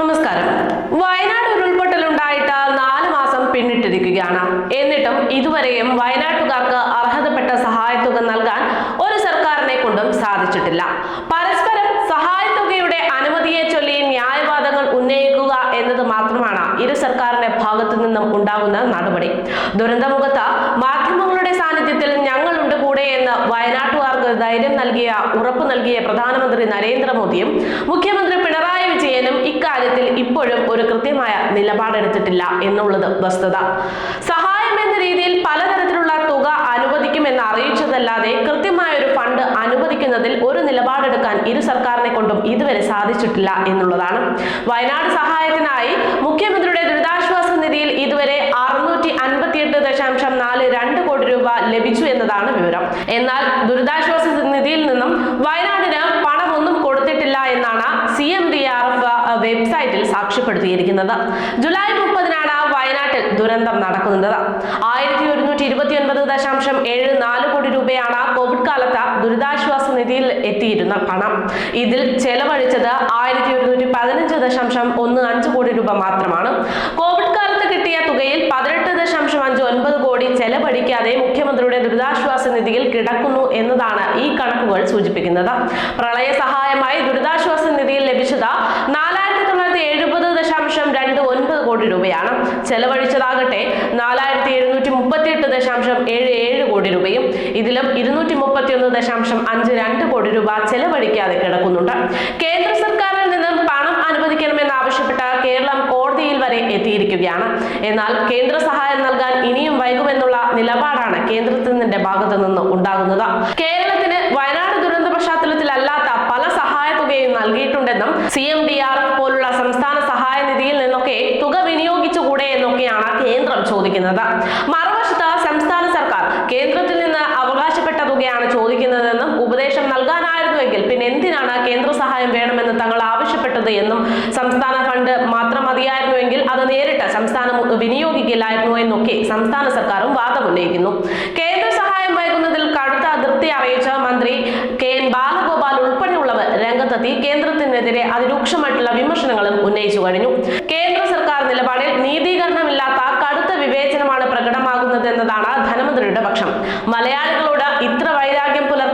നമസ്കാരം. വയനാട് ഉരുൾപൊട്ടൽ ഉണ്ടായിട്ട് നാല് മാസം പിന്നിട്ടിരിക്കുകയാണ്. എന്നിട്ടും ഇതുവരെയും വയനാട്ടുകാർക്ക് അർഹതപ്പെട്ട സഹായത്തുക നൽകാൻ ഒരു സർക്കാരിനെ കൊണ്ടും സാധിച്ചിട്ടില്ല. പരസ്പരം സഹായത്തുകയുടെ അനുമതിയെ ചൊല്ലി ന്യായവാദങ്ങൾ ഉന്നയിക്കുക എന്നത് മാത്രമാണ് ഇരു സർക്കാരിന്റെ ഭാഗത്തു നിന്നും ഉണ്ടാകുന്ന നടപടി. ദുരന്തമുഖത്ത് മാധ്യമങ്ങളുടെ സാന്നിധ്യത്തിൽ ഞങ്ങളുണ്ട് കൂടെ എന്ന് വയനാട്ടുകാർക്ക് ധൈര്യം നൽകിയ ഉറപ്പ് നൽകിയ പ്രധാനമന്ത്രി നരേന്ദ്രമോദിയും മുഖ്യമന്ത്രി പിണറായി വിജയനും ഇക്കാര്യത്തിൽ ഇപ്പോഴും ഒരു കൃത്യമായ നിലപാടെടുത്തിട്ടില്ല എന്നുള്ളത് വസ്തുത. സഹായം എന്ന രീതിയിൽ പലതരത്തിലുള്ള തുക അനുവദിക്കുമെന്ന് അറിയിച്ചതല്ലാതെ കൃത്യമായ ഒരു ഫണ്ട് അനുവദിക്കുന്നതിൽ ഒരു നിലപാടെടുക്കാൻ ഇരു സർക്കാരിനെ കൊണ്ടും ഇതുവരെ സാധിച്ചിട്ടില്ല എന്നുള്ളതാണ്. വയനാട് സഹായത്തിനായി മുഖ്യമന്ത്രിയുടെ ദുരിതാശ്വാസ നിധിയിൽ ഇതുവരെ അറുന്നൂറ്റി അൻപത്തിയെട്ട് ദശാംശം നാല് രണ്ട് കോടി രൂപ ലഭിച്ചു എന്നതാണ് വിവരം. എന്നാൽ ദുരിതാശ്വാസ നിധിയിൽ നിന്നും വയനാടിന് പണമൊന്നും കൊടുത്തിട്ടില്ല എന്നാണ് C M D R F വെബ്സൈറ്റിൽ സാക്ഷ്യപ്പെടുത്തിയിരിക്കുന്നത്. ജൂലൈ മുപ്പതിനാണ് വയനാട്ടിൽ ദുരന്തം നടക്കുന്നത്. ആയിരത്തി ഒരുന്നൂറ്റി ഇരുപത്തി ഒൻപത് ദശാംശം ഏഴ് നാല് കോടി രൂപയാണ് കോവിഡ് കാലത്ത് ദുരിതാശ്വാസ നിധിയിൽ എത്തിയിരുന്ന പണം. ഇതിൽ ചെലവഴിച്ചത് ആയിരത്തി ഒരുന്നൂറ്റി പതിനഞ്ച് ദശാംശം ഒന്ന് അഞ്ച് കോടി രൂപ മാത്രമാണ് കോവിഡ് കാലത്ത് കിട്ടിയ തുകയിൽ പതിനെട്ട് ദശാംശം അഞ്ച് ഒൻപത് കോടി ചെലവഴിക്കാതെ മുഖ്യമന്ത്രിയുടെ ദുരിതാശ്വാസ നിധിയിൽ കിടക്കുന്നു എന്നതാണ് ഈ കണക്കുകൾ സൂചിപ്പിക്കുന്നത്. പ്രളയ സഹായമായി ദുരിതാശ്വാസ നിധിയിൽ ലഭിച്ചത് നാലായിരത്തി തൊള്ളായിരത്തി എഴുപത് ദശാംശം രണ്ട് ഒൻപത് കോടി രൂപയാണ്. ചെലവഴിച്ചതാകട്ടെ നാലായിരത്തി എഴുന്നൂറ്റി മുപ്പത്തിയെട്ട് ദശാംശം ഏഴ് ഏഴ് കോടി രൂപയും ഇതിലും ഇരുന്നൂറ്റി മുപ്പത്തിയൊന്ന് ദശാംശം അഞ്ച് രണ്ട് കോടി രൂപ ചെലവഴിക്കാതെ കിടക്കുന്നുണ്ട്. കേന്ദ്ര സർക്കാരിൽ നിന്നും പണം അനുവദിക്കണമെന്ന് ആവശ്യപ്പെട്ട കേരളം കോടതിയിൽ വരെ എത്തിയിരിക്കുകയാണ് എന്നാൽ കേന്ദ്ര സഹായം നൽകാൻ ഇനിയും വൈകുമെന്നുള്ള നിലപാടാണ് കേന്ദ്രത്തിന്റെ ഭാഗത്തു നിന്ന് ഉണ്ടാകുന്നത്. കേരളത്തിന് വയനാട് ദുരന്ത പശ്ചാത്തലത്തിലല്ലാത്ത പല സഹായ തുകയും നൽകിയിട്ടുണ്ടെന്നും സി എം ഡി ആർ പോലുള്ള സംസ്ഥാന സഹായ നിധിയിൽ നിന്നൊക്കെ തുക വിനിയോഗിച്ചുകൂടെ എന്നൊക്കെയാണ് കേന്ദ്രം ചോദിക്കുന്നത്. മറുവശത്ത് സംസ്ഥാന സർക്കാർ കേന്ദ്രത്തിൽ നിന്ന് അവകാശപ്പെട്ട തുകയാണ് ചോദിക്കുന്നതെന്നും ഉപദേശം പിന്നെ എന്തിനാണ് കേന്ദ്ര സഹായം വേണമെന്ന് തങ്ങൾ ആവശ്യപ്പെട്ടത് എന്നും സംസ്ഥാന ഫണ്ട് മാത്രം മതിയായിരുന്നുവെങ്കിൽ അത് നേരിട്ട് സംസ്ഥാനം വിനിയോഗിക്കില്ലായിരുന്നു എന്നൊക്കെ സംസ്ഥാന സർക്കാരും വാദമുന്നയിക്കുന്നു കേന്ദ്ര സഹായം വൈകുന്നതിൽ കടുത്ത അതൃപ്തി അറിയിച്ച മന്ത്രി കെ എൻ ബാലഗോപാൽ ഉൾപ്പെടെയുള്ളവർ രംഗത്തെത്തി കേന്ദ്രത്തിനെതിരെ അതിരൂക്ഷമായിട്ടുള്ള വിമർശനങ്ങളും ഉന്നയിച്ചു കഴിഞ്ഞു. കേന്ദ്ര സർക്കാർ നിലപാടിൽ നീതീകരണമില്ലാത്ത കടുത്ത വിവേചനമാണ് പ്രകടമാകുന്നത് എന്നതാണ് ധനമന്ത്രിയുടെ പക്ഷം. മലയാളികളോട് ഇത്ര വൈരാഗ്യം പുലർത്താൻ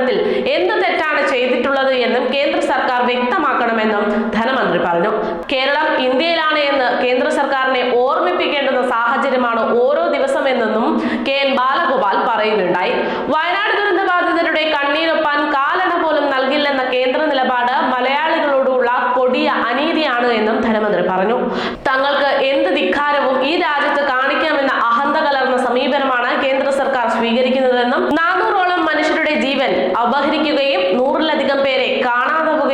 തക്കവണ്ണത്തിൽ എന്ത് തെറ്റാണ് ചെയ്തിട്ടുള്ളത് എന്നും കേന്ദ്ര സർക്കാർ വ്യക്തമാക്കണമെന്നും ധനമന്ത്രി പറഞ്ഞു. കേരളം ഇന്ത്യയിലാണ് എന്ന് കേന്ദ്ര സർക്കാരിനെ ഓർമ്മിപ്പിക്കേണ്ടുന്ന സാഹചര്യമാണ് ഓരോ ദിവസം എന്നും കെ എൻ ബാലഗോപാൽ പറയുന്നുണ്ടായി. വയനാട് ദുരന്ത ബാധിതരുടെ കണ്ണീരൊപ്പാൻ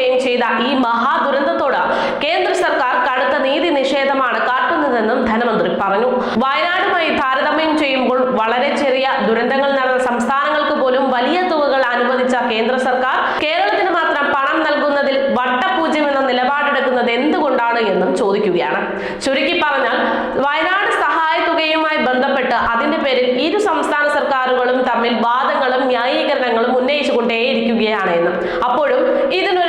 കാണാതാവുകയും ചെയ്ത ഈ മഹാദുരന്തത്തോട് കേന്ദ്ര സർക്കാർ കടുത്ത നീതി നിഷേധമാണ് കാട്ടുന്നതെന്നും ധനമന്ത്രി പറഞ്ഞു. വയനാടുമായി താരതമ്യം ചെയ്യുമ്പോൾ വളരെ ചെറിയ ദുരന്തങ്ങൾ നടന്ന സംസ്ഥാനങ്ങൾക്ക് പോലും വലിയ തുകകൾ അനുവദിച്ച കേന്ദ്ര സർക്കാർ കേരളത്തിന് മാത്രം പണം നൽകുന്നതിൽ വട്ടപൂജ്യം എന്ന നിലപാടെടുക്കുന്നത് എന്തുകൊണ്ടാണ് എന്നും ചോദിക്കുകയാണ്. ചുരുക്കി പറഞ്ഞാൽ വയനാട് സഹായ തുകയുമായി ബന്ധപ്പെട്ട് അതിന്റെ പേരിൽ ഇരു സംസ്ഥാന സർക്കാരുകളും തമ്മിൽ വാദങ്ങളും ന്യായീകരണങ്ങളും ഉന്നയിച്ചുകൊണ്ടേയിരിക്കുകയാണ് എന്നും. അപ്പോഴും ഇതിനൊരു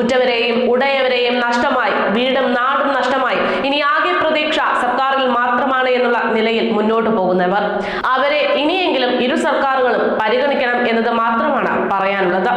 ഉറ്റവരെയും ഉടയവരെയും നഷ്ടമായി വീടും നാടും നഷ്ടമായി. ഇനി ആകെ പ്രതീക്ഷ സർക്കാരിൽ മാത്രമാണ് എന്നുള്ള നിലയിൽ മുന്നോട്ട് പോകുന്നവർ. അവരെ ഇനിയെങ്കിലും ഇരു സർക്കാരുകളും പരിഗണിക്കണം എന്നത് മാത്രമാണ് പറയാനുള്ളത്.